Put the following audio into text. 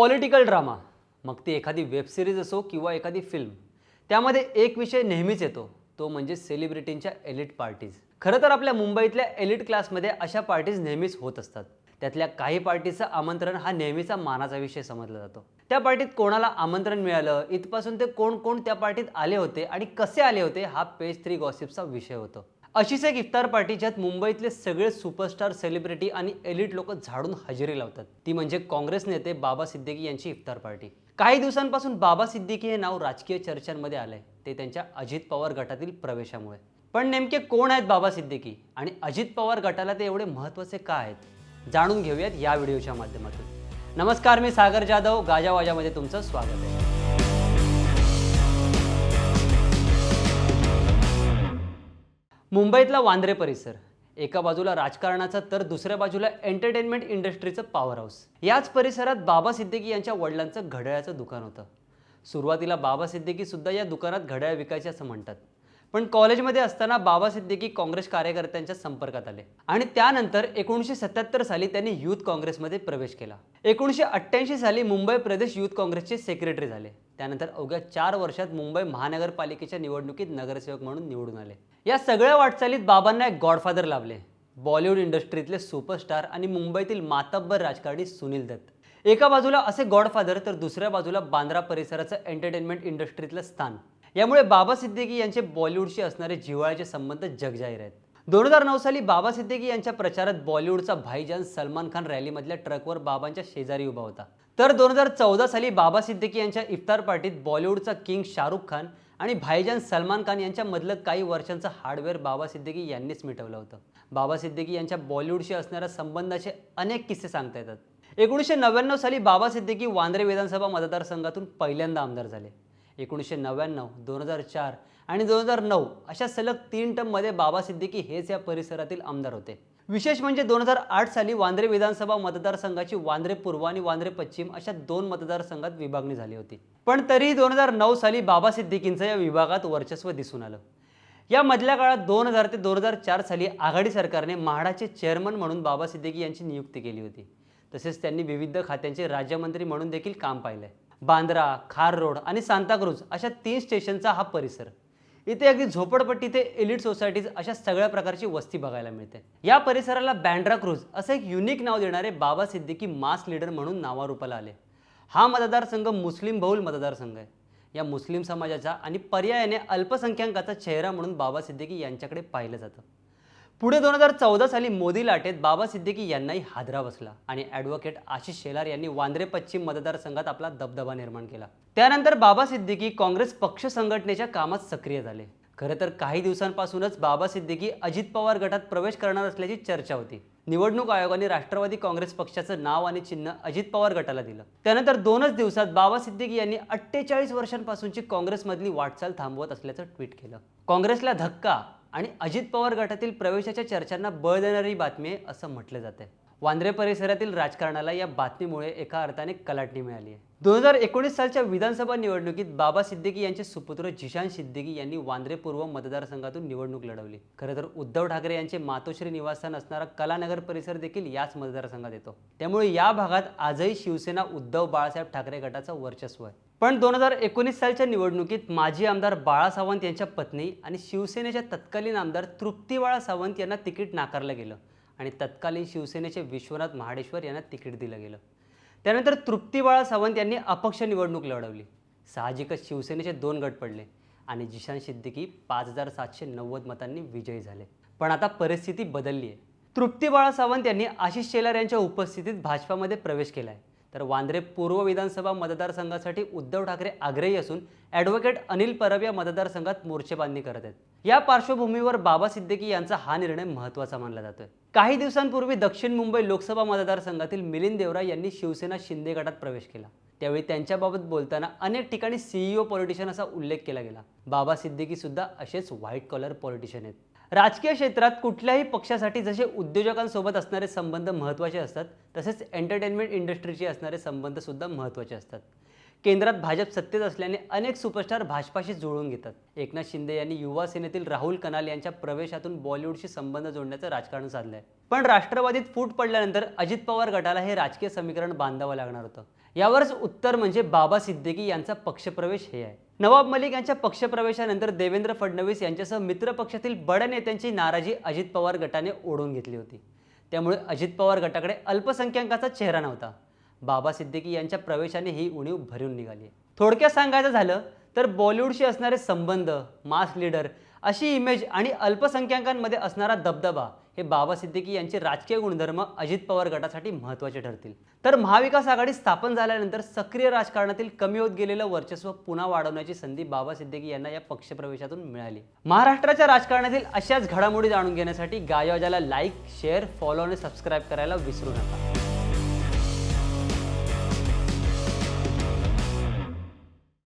Political drama मग ती एखादी वेबसिरीज असो किंवा एखादी फिल्म त्यामध्ये एक विषय नेहमीच येतो. तो म्हणजे सेलिब्रिटींच्या एलिट पार्टीज खरं तर आपल्या मुंबईतल्या एलिट क्लासमध्ये अशा पार्टीज नेहमीच होत असतात. त्यातल्या काही पार्टीचं आमंत्रण हा नेहमीचा मानाचा विषय समजला जातो. त्या पार्टीत कोणाला आमंत्रण मिळालं इथपासून ते कोण कोण त्या पार्टीत आले होते आणि कसे आले होते हा पेज थ्री गॉसिपचा विषय होतो. अशीच एक इफ्तार पार्टी ज्यात मुंबईतले सगळे सुपरस्टार सेलिब्रिटी आणि एलिट लोक झाडून हजेरी लावतात. ती म्हणजे काँग्रेस नेते बाबा सिद्दीकी यांची इफ्तार पार्टी. काही दिवसांपासून बाबा सिद्दीकी हे नाव राजकीय चर्चांमध्ये आलंय. ते त्यांच्या अजित पवार गटातील प्रवेशामुळे. पण नेमके कोण आहेत बाबा सिद्दीकी आणि अजित पवार गटाला ते एवढे महत्त्वाचे का आहेत? जाणून घेऊयात या व्हिडिओच्या माध्यमातून. नमस्कार मी सागर जाधव. गाजावाजामध्ये तुमचं स्वागत आहे. मुंबईतला वांद्रे परिसर. एका बाजूला राजकारणाचा तर दुसऱ्या बाजूला एंटरटेनमेंट इंडस्ट्रीचं पॉवर हाऊस याच परिसरात बाबा सिद्दीकी यांच्या वडिलांचं घड्याळाचं दुकान होतं. सुरुवातीला बाबा सिद्दीकी सुद्धा या दुकानात घड्याळ विकायचे असं म्हणतात. पण कॉलेजमध्ये असताना बाबा सिद्दीकी काँग्रेस कार्यकर्त्यांच्या संपर्कात आले. आणि त्यानंतर एकोणीसशे सत्याहत्तर साली त्यांनी युथ काँग्रेसमध्ये प्रवेश केला. एकोणीसशे अठ्ठ्याऐंशी साली मुंबई प्रदेश युथ काँग्रेसचे सेक्रेटरी झाले. त्यानंतर अवघ्या चार वर्षात मुंबई महानगरपालिकेच्या निवडणुकीत नगरसेवक म्हणून निवडून आले. या सगळ्या वाटचालीत बाबांना एक गॉडफादर लाभले. बॉलिवूड इंडस्ट्रीतले सुपरस्टार आणि मुंबईतील मातब्बर राजकारणी सुनील दत्त. एका बाजूला असे गॉडफादर तर दुसऱ्या बाजूला बांद्रा परिसराचं एंटरटेनमेंट इंडस्ट्रीतलं स्थान. यामुळे बाबा सिद्दीकी यांचे बॉलिवूडशी असणारे जिव्हाळ्याचे संबंध जगजाहीर आहेत. दोन हजार नऊ साली बाबा सिद्दीकी यांच्या प्रचारात बॉलिवूडचा भाईजान सलमान खान रॅलीमधल्या ट्रकवर बाबांच्या शेजारी उभा होता. तर दोन हजार चौदा साली बाबा सिद्दीकी यांच्या इफ्तार पार्टीत बॉलिवूडचा किंग शाहरुख खान आणि भाईजान सलमान खान यांच्यामधलं काही वर्षांचं हार्डवेअर बाबा सिद्दीकी यांनीच मिटवलं होतं. बाबा सिद्दीकी यांच्या बॉलिवूडशी असणाऱ्या संबंधाचे अनेक किस्से सांगता येतात. एकोणीसशे नव्याण्णव साली बाबा सिद्दीकी वांद्रे विधानसभा मतदारसंघातून पहिल्यांदा आमदार झाले. एकोणीसशे नव्याण्णव दोन हजार चार आणि दोन हजार नऊ अशा सलग तीन टर्ममध्ये बाबा सिद्दीकी हेच या परिसरातील आमदार होते. विशेष म्हणजे दोन हजार आठ साली वांद्रे विधानसभा मतदारसंघाची वांद्रे पूर्व आणि वांद्रे पश्चिम अशा दोन मतदारसंघात विभागणी झाली होती. पण तरीही दोन हजार नऊ साली बाबा सिद्दीकींचं या विभागात वर्चस्व दिसून आलं. या मधल्या काळात दोन हजार ते दोन हजार चार साली आघाडी सरकारने म्हाडाचे चेअरमन म्हणून बाबा सिद्दीकी यांची नियुक्ती केली होती. तसेच त्यांनी विविध खात्यांचे राज्यमंत्री म्हणून देखील काम पाहिलंय. बांद्रा खार रोड आणि सांताक्रूज अशा तीन स्टेशनचा हा परिसर. इथे अगदी झोपडपट्टी ते एलिट सोसायटीज अशा सगळ्या प्रकारची वस्ती बघायला मिळते. या परिसराला बँड्रा क्रूज असं एक युनिक नाव देणारे बाबा सिद्दीकी मास लीडर म्हणून नावारूपाला आले. हा मतदारसंघ मुस्लिम बहुल मतदारसंघ आहे. या मुस्लिम समाजाचा आणि पर्यायाने अल्पसंख्याकाचा चेहरा म्हणून बाबा सिद्दीकी यांच्याकडे पाहिलं जातं. पुढे दोन हजार चौदा साली मोदी लाटेत बाबा सिद्दीकी यांनाही हादरा बसला आणि ॲडव्होकेट आशिष शेलार यांनी वांद्रे पश्चिम मतदारसंघात आपला दबदबा निर्माण केला. त्यानंतर बाबा सिद्दीकी काँग्रेस पक्ष संघटनेच्या कामात सक्रिय झाले. खरं तर काही दिवसांपासूनच बाबा सिद्दीकी अजित पवार गटात प्रवेश करणार असल्याची चर्चा होती. निवडणूक आयोगाने राष्ट्रवादी काँग्रेस पक्षाचं नाव आणि चिन्ह अजित पवार गटाला दिलं. त्यानंतर दोनच दिवसात बाबा सिद्दीकी यांनी अठ्ठेचाळीस वर्षांपासूनची काँग्रेसमधली वाटचाल थांबवत असल्याचं ट्विट केलं. काँग्रेसला धक्का आणि अजित पवार गटातील प्रवेशाच्या चर्चांना बळ देणारी बातमी आहे असं म्हटलं जाते वांद्रे परिसरातील राजकारणाला या बातमीमुळे एका अर्थाने कलाटणी मिळाली आहे. दोन हजार एकोणीस सालच्या विधानसभा निवडणुकीत बाबा सिद्दीकी यांचे सुपुत्र जिशान सिद्दीकी यांनी वांद्रे पूर्व मतदारसंघातून निवडणूक लढवली. खरं तर उद्धव ठाकरे यांचे मातोश्री निवासस्थान असणारा कलानगर परिसर देखील याच मतदारसंघात येतो. त्यामुळे या भागात आजही शिवसेना उद्धव बाळासाहेब ठाकरे गटाचं वर्चस्व आहे. पण दोन हजार एकोणीस सालच्या निवडणुकीत माजी आमदार बाळा सावंत यांच्या पत्नी आणि शिवसेनेच्या तत्कालीन आमदार तृप्ती बाळा सावंत यांना तिकीट नाकारलं गेलं आणि तत्कालीन शिवसेनेचे विश्वनाथ महाडेश्वर यांना तिकीट दिलं गेलं. त्यानंतर तृप्ती बाळा सावंत यांनी अपक्ष निवडणूक लढवली. साहजिकच शिवसेनेचे दोन गट पडले आणि जिशान सिद्दीकी पाच हजार सातशे नव्वद मतांनी विजयी झाले. पण आता परिस्थिती बदलली आहे तृप्ती बाळा सावंत यांनी आशिष शेलार यांच्या उपस्थितीत भाजपामध्ये प्रवेश केला आहे तर वांद्रे पूर्व विधानसभा मतदारसंघासाठी उद्धव ठाकरे आग्रही असून ॲडव्होकेट अनिल परब या मतदारसंघात मोर्चेबांधणी करत आहेत. या पार्श्वभूमीवर बाबा सिद्दीकी यांचा हा निर्णय महत्त्वाचा मानला जातोय. काही दिवसांपूर्वी दक्षिण मुंबई लोकसभा मतदारसंघातील मिलिंद देवरा यांनी शिवसेना शिंदे गटात प्रवेश केला. त्यावेळी त्यांच्याबाबत बोलताना अनेक ठिकाणी सीईओ पॉलिटिशियन असा उल्लेख केला गेला. बाबा सिद्दीकी सुद्धा असेच व्हाईट कॉलर पॉलिटिशियन आहेत. राजकीय क्षेत्रात कुठल्याही पक्षासाठी जसे उद्योजकांसोबत असणारे संबंध महत्त्वाचे असतात तसेच एंटरटेनमेंट इंडस्ट्रीचे असणारे संबंधसुद्धा महत्त्वाचे असतात. केंद्रात भाजप सत्तेत असल्याने अनेक सुपरस्टार भाजपाशी जुळवून घेतात. एकनाथ शिंदे यांनी युवा सेनेतील राहुल कनाल यांच्या प्रवेशातून बॉलिवूडशी संबंध जोडण्याचं राजकारण साधलं आहे पण राष्ट्रवादीत फूट पडल्यानंतर अजित पवार गटाला हे राजकीय समीकरण बांधावं लागणार होतं. यावरच उत्तर म्हणजे बाबा सिद्दीकी यांचा पक्षप्रवेश हे आहे. नवाब मलिक यांच्या पक्षप्रवेशानंतर देवेंद्र फडणवीस यांच्यासह मित्रपक्षातील बड्या नेत्यांची नाराजी अजित पवार गटाने ओढून घेतली होती. त्यामुळे अजित पवार गटाकडे अल्पसंख्याकाचा चेहरा नव्हता. बाबा सिद्दीकी यांच्या प्रवेशाने ही उणीव भरून निघाली. थोडक्यात सांगायचं झालं तर बॉलिवूडशी असणारे संबंध मास लीडर अशी इमेज आणि अल्पसंख्याकांमध्ये असणारा दबदबा हे बाबा सिद्दीकी यांचे राजकीय गुणधर्म अजित पवार गटासाठी महत्त्वाचे ठरतील. तर महाविकास आघाडी स्थापन झाल्यानंतर सक्रिय राजकारणातील कमी होत गेलेलं वर्चस्व पुन्हा वाढवण्याची संधी बाबा सिद्दीकी यांना या पक्षप्रवेशातून मिळाली. महाराष्ट्राच्या राजकारणातील अशाच घडामोडी जाणून घेण्यासाठी गायवाजाला लाईक शेअर फॉलो आणि सबस्क्राईब करायला विसरू नका.